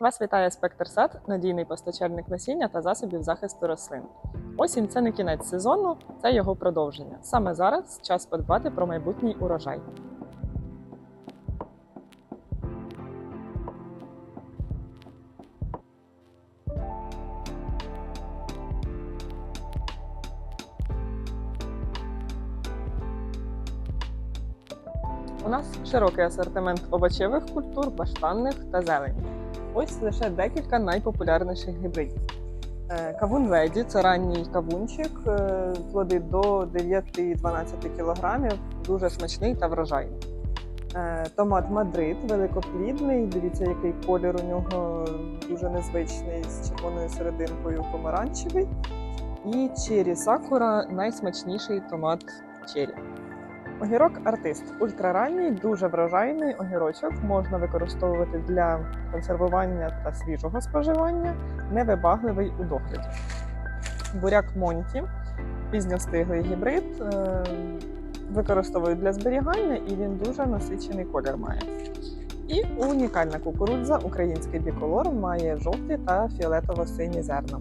Вас вітає Спектр Сад, надійний постачальник насіння та засобів захисту рослин. Осінь це не кінець сезону, це його продовження. Саме зараз час подбати про майбутній урожай. У нас широкий асортимент овочевих культур, баштанних та зелені. Ось лише декілька найпопулярніших гібридів. Е, Кавун Леді це ранній кавунчик, е, плоди до 9-12 кг, дуже смачний та врожайний. Е, Томат Мадрид великоплідний. Дивіться, який колір у нього дуже незвичний з червоною серединкою помаранчевий. І Чері Сакура найсмачніший томат Чері. Огірок артист ультраранній, дуже врожайний огірочок можна використовувати для консервування та свіжого споживання, невибагливий у догляді. Буряк Монті, пізньостиглий гібрид, е, використовують для зберігання і він дуже насичений колір має. І унікальна кукурудза, український біколор, має жовті та фіолетово-сині зерна.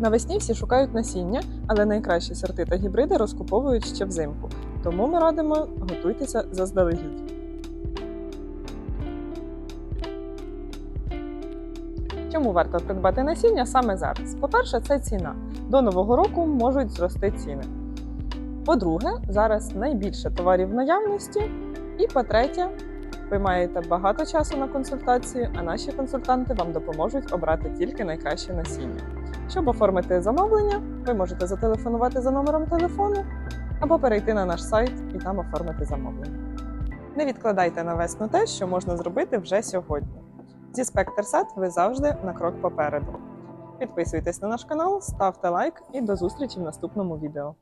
Навесні всі шукають насіння, але найкращі сорти та гібриди розкуповують ще взимку. Тому ми радимо готуйтеся заздалегідь. Чому варто придбати насіння саме зараз? По-перше, це ціна. До нового року можуть зрости ціни. По-друге, зараз найбільше товарів в наявності. І по-третє, ви маєте багато часу на консультацію, а наші консультанти вам допоможуть обрати тільки найкраще насіння. Щоб оформити замовлення, ви можете зателефонувати за номером телефону або перейти на наш сайт і там оформити замовлення. Не відкладайте на весну те, що можна зробити вже сьогодні. Зі Спектр Сад ви завжди на крок попереду. Підписуйтесь на наш канал, ставте лайк і до зустрічі в наступному відео.